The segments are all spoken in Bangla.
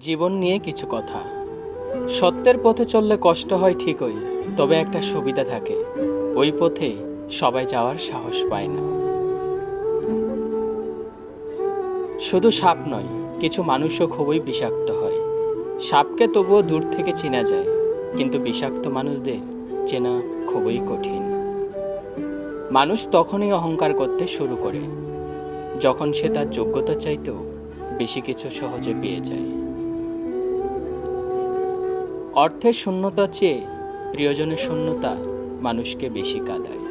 জীবন নিয়ে কিছু কথা। সত্যের পথে চললে কষ্ট হয় ঠিকই, তবে একটা সুবিধা থাকে, ওই পথে সবাই যাওয়ার সাহস পায় না। শুধু সাপ নয়, কিছু মানুষও খুবই বিষাক্ত হয়। সাপকে তবুও দূর থেকে চেনা যায়, কিন্তু বিষাক্ত মানুষদের চেনা খুবই কঠিন। মানুষ তখনই অহংকার করতে শুরু করে, যখন সে তার যোগ্যতা চাইতেও বেশি কিছু সহজে পেয়ে যায়। অর্থের শূন্যতা চেয়ে প্রিয়জনের শূন্যতা মানুষকে বেশি কাঁদায়।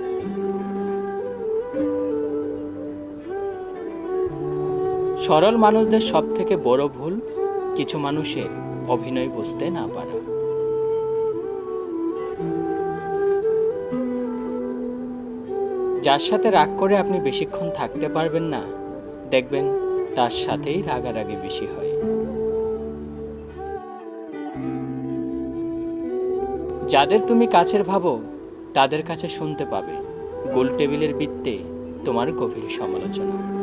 সরল মানুষদের সব থেকে বড় ভুল, কিছু মানুষের অভিনয় বুঝতে না পারা। যার সাথে রাগ করে আপনি বেশিক্ষণ থাকতে পারবেন না, দেখবেন তার সাথেই রাগারাগি বেশি হয়। যাদের তুমি কাছের ভাবো, তাদের কাছে শুনতে পাবে। গোল টেবিলের বৃত্তে তোমার গভীর সমালোচনা।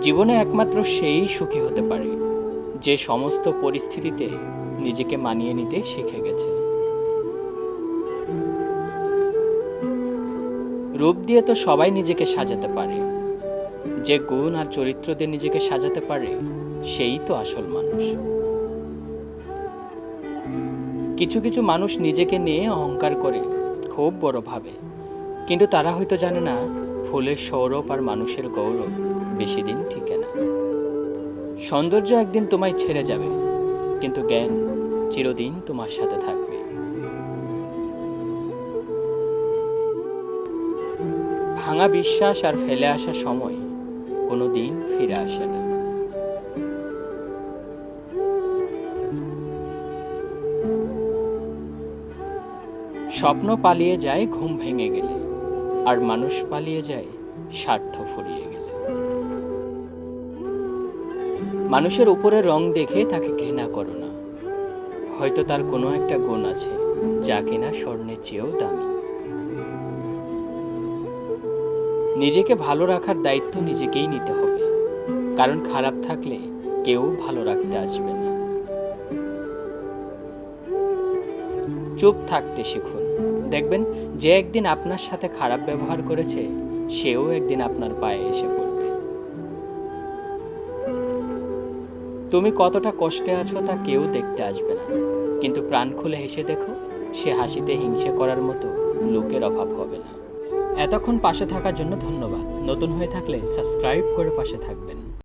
জীবনে একমাত্র সেই সুখী হতে পারে, যে সমস্ত পরিস্থিতিতে নিজেকে মানিয়ে নিতে শিখে গেছে। রূপ দিয়ে তো সবাই নিজেকে সাজাতে পারে। যে গুণ আর চরিত্র দিয়ে নিজেকে সাজাতে পারে, সেই তো আসল মানুষ। কিছু কিছু মানুষ নিজেকে নিয়ে অহংকার করে, খুব বড় ভাবে। কিন্তু তারা হয়তো জানে না, ফুলের সৌরভ আর মানুষের গৌরব বেশি দিন টিকে না। সৌন্দর্য একদিন তোমায় ছেড়ে যাবে, কিন্তু জ্ঞান চিরদিন তোমার সাথে থাকবে। ভাঙা বিশ্বাস আর ফেলে আসা সময় কোনো দিন ফিরে আসে না। স্বপ্ন পালিয়ে যায়, ঘুম ভেঙে গেলে। আর মানুষ পালিয়ে যায়, স্বার্থ ফুরিয়ে গেলে। মানুষের উপরে রং দেখে তাকে ঘৃণা করো না। হয়তো তার কোনো একটা গুণ আছে, যা কিনা স্বর্ণের চেয়েও দামি। নিজেকে ভালো রাখার দায়িত্ব নিজেকেই নিতে হবে। কারণ খারাপ থাকলে কেউ ভালো রাখতে আসবে না। চুপ থাকতে শিখুন। দেখবেন যে একদিন আপনার সাথে খারাপ ব্যবহার করেছে, সেও একদিন আপনার পায়ে এসে পড়বে। তুমি কতটা কষ্টে আছো তা কেউ দেখতে আসবে না। কিন্তু প্রাণ খুলে হেসে দেখো, সে হাসিতে হিংসে করার মতো লোকের অভাব হবে না। এতক্ষণ পাশে থাকার জন্য ধন্যবাদ। নতুন হয়ে থাকলে সাবস্ক্রাইব করে পাশে থাকবেন।